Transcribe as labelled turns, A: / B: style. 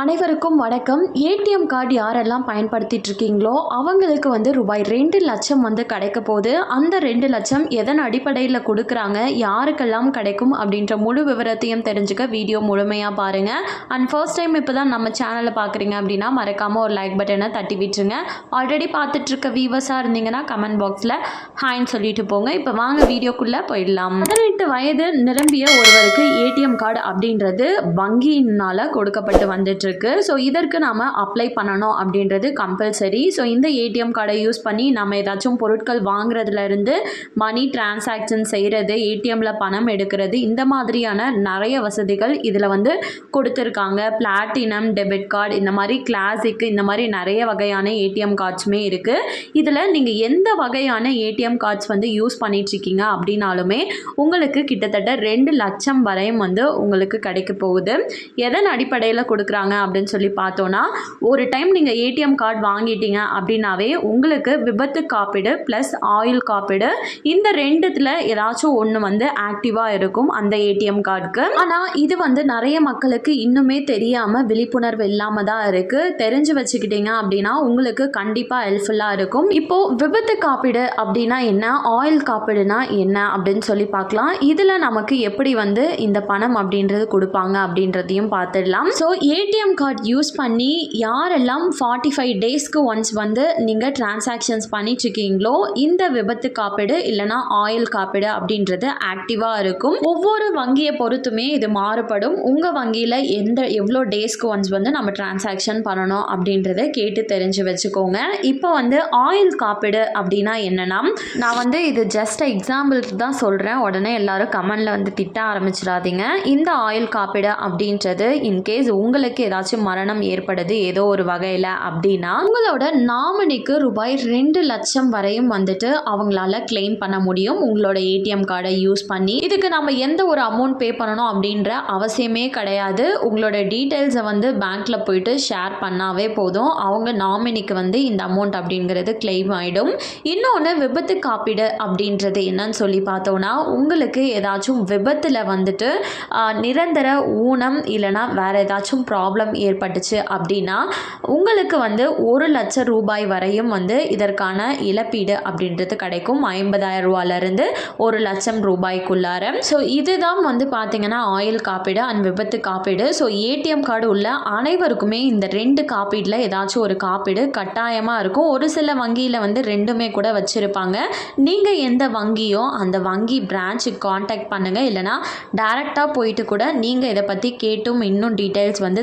A: அனைவருக்கும் வணக்கம். ATM card யாரெல்லாம் பயன்படுத்திட்டு இருக்கீங்களோ அவங்களுக்கு வந்து ரூபாய் ரெண்டு லட்சம் வந்து கிடைக்க போகுது. அந்த ரெண்டு லட்சம் எதன் அடிப்படையில் கொடுக்குறாங்க யாருக்கெல்லாம் கிடைக்கும் அப்படின்ற முழு விவரத்தையும் தெரிஞ்சுக்க வீடியோ முழுமையாக பாருங்கள் அண்ட் ஃபர்ஸ்ட் டைம் இப்போ தான் நம்ம சேனலை பார்க்குறீங்க அப்படின்னா மறக்காமல் ஒரு லைக் பட்டனை தட்டி விட்டுருங்க. ஆல்ரெடி பார்த்துட்ருக்க வியூவர்ஸாக இருந்தீங்கன்னா கமெண்ட் பாக்ஸில் ஹாய்ன்னு சொல்லிட்டு போங்க. இப்போ வாங்க வீடியோக்குள்ளே போயிடலாம். பதினெட்டு வயது நிரம்பிய ஒருவருக்கு ஏடிஎம் கார்டு அப்படின்றது வங்கியினால் கொடுக்கப்பட்டு வந்துட்டு இருக்கு. ஸோ இதற்கு நாம் அப்ளை பண்ணணும் அப்படின்றது கம்பல்சரி ஸோ இந்த ஏடிஎம் கார்டை யூஸ் பண்ணி நம்ம ஏதாச்சும் பொருட்கள் வாங்குறதுலேருந்து மணி டிரான்சாக்ஷன் செய்கிறது ஏடிஎம்மில் பணம் எடுக்கிறது இந்த மாதிரியான நிறைய வசதிகள் இதில் வந்து கொடுத்துருக்காங்க. பிளாட்டினம் டெபிட் கார்டு இந்த மாதிரி கிளாசிக் இந்த மாதிரி நிறைய வகையான ஏடிஎம் கார்ட்ஸுமே இருக்குது இதில் நீங்கள் எந்த வகையான ஏடிஎம் கார்ட்ஸ் வந்து யூஸ் பண்ணிகிட்ருக்கீங்க அப்படின்னாலுமே உங்களுக்கு கிட்டத்தட்ட ரெண்டு லட்சம் வரையும் வந்து உங்களுக்கு கிடைக்க போகுது. எதன் அடிப்படையில் கொடுக்குறாங்க அப்படின்னு சொல்லி பார்த்தோன்னா ஒரு டைம் நீங்கள் ஏடிஎம் கார்டு வாங்கிட்டீங்க அப்படின்னாவே உங்களுக்கு விபத்து காப்பீடு ப்ளஸ் ஆயில் காப்பீடு இந்த ரெண்டுத்தில் ஏதாச்சும் ஒன்று வந்து ஆக்டிவாக இருக்கும் அந்த ஏடிஎம் கார்டுக்கு ஆனால் இது வந்து நிறைய மக்களுக்கு இன்னுமே தெரியாமல் விழிப்புணர்வு இல்லாமல் தான் இருக்குது தெரிஞ்சு வச்சுக்கிட்டீங்க அப்படின்னா உங்களுக்கு கண்டிப்பாக ஹெல்ப்ஃபுல்லாக இருக்கும். இப்போது விபத்து காப்பீடு அப்படின்னா என்ன? ஆயில் காப்பீடுனா என்ன? அப்படின்னு சொல்லி பார்க்கலாம். இதில் நமக்கு எப்படி வந்து இந்த பணம் அப்படின்றது கொடுப்பாங்க அப்படின்றதையும் பார்த்துடலாம். ஸோ ஏடிஎம் கார்டு யூஸ் பண்ணி யாரெல்லாம் ஃபார்ட்டி ஃபைவ் டேஸ்க்கு ஒன்ஸ் வந்து நீங்கள் டிரான்சாக்ஷன்ஸ் பண்ணிட்டுருக்கீங்களோ இந்த விபத்து காப்பீடு இல்லைனா ஆயில் காப்பீடு அப்படின்றது ஆக்டிவாக இருக்கும். ஒவ்வொரு வங்கியை பொறுத்துமே இது மாறுபடும். உங்கள் வங்கியில் எந்த எவ்வளோ டேஸ்க்கு ஒன்ஸ் வந்து நம்ம டிரான்சாக்ஷன் பண்ணணும் அப்படின்றத கேட்டு தெரிஞ்சு வச்சுக்கோங்க. இப்போ வந்து ஆயில் காப்பீடு அப்படின்னா என்னென்னா நான் வந்து இது ஜஸ்ட் எக்ஸாம்பிளுக்கு தான் சொல்கிறேன் உடனே எல்லாரும் கமெண்டில் வந்து திட்ட ஆரம்பிச்சிடாதீங்க. இந்த ஆயில் காப்பீடு அப்படின்றது இன்கேஸ் உங்களுக்கு ஏதாச்சும் மரணம் ஏற்படுது ஏதோ ஒரு வகையில் அப்படின்னா உங்களோட நாமினிக்கு ரூபாய் ரெண்டு லட்சம் வரையும் வந்துட்டு அவங்களால கிளைம் பண்ண முடியும். உங்களோட ஏடிஎம் கார்டை யூஸ் பண்ணி இதுக்கு நம்ம எந்த ஒரு அமௌண்ட் பே பண்ணணும் அப்படின்ற அவசியமே கிடையாது. உங்களோட டீட்டெயில்ஸை வந்து பேங்க்கில் போயிட்டு ஷேர் பண்ணாவே போதும். அவங்க நாமினிக்கு வந்து இந்த அமௌண்ட் அப்படிங்கிறது கிளைம் ஆகிடும் இன்னொன்று விபத்து காப்பீடு அப்படின்றது என்னன்னு சொல்லி பார்த்தோன்னா உங்களுக்கு ஏதாச்சும் விபத்தில் வந்துட்டு நிரந்தர ஊனம் இல்லைனா வேறு ஏதாச்சும் ப்ராப்ளம் ப்ராப்ளம் ஏற்பட்டுச்சு அப்படின்னா உங்களுக்கு வந்து ஒரு லட்சம் ரூபாய் வரையும் வந்து இதற்கான இழப்பீடு அப்படின்றது கிடைக்கும். ஐம்பதாயிரம் ரூபாயிலிருந்து ஒரு லட்சம் ரூபாய்க்குள்ளார. ஸோ இதுதான் வந்து பார்த்தீங்கன்னா ஆயில் காப்பீடு அண்ட் விபத்து காப்பீடு. ஸோ ஏடிஎம் கார்டு உள்ள அனைவருக்குமே இந்த ரெண்டு காப்பீடில் ஏதாச்சும் ஒரு காப்பீடு கட்டாயமாக இருக்கும். ஒரு சில வங்கியில் வந்து ரெண்டுமே கூட வச்சுருப்பாங்க. நீங்கள் எந்த வங்கியோ அந்த வங்கி பிரான்ச்சுக்கு காண்டாக்ட் பண்ணுங்கள் இல்லைனா டேரெக்டாக போயிட்டு கூட நீங்கள் இதை பற்றி கேட்டும் இன்னும் டீட்டெயில்ஸ் வந்து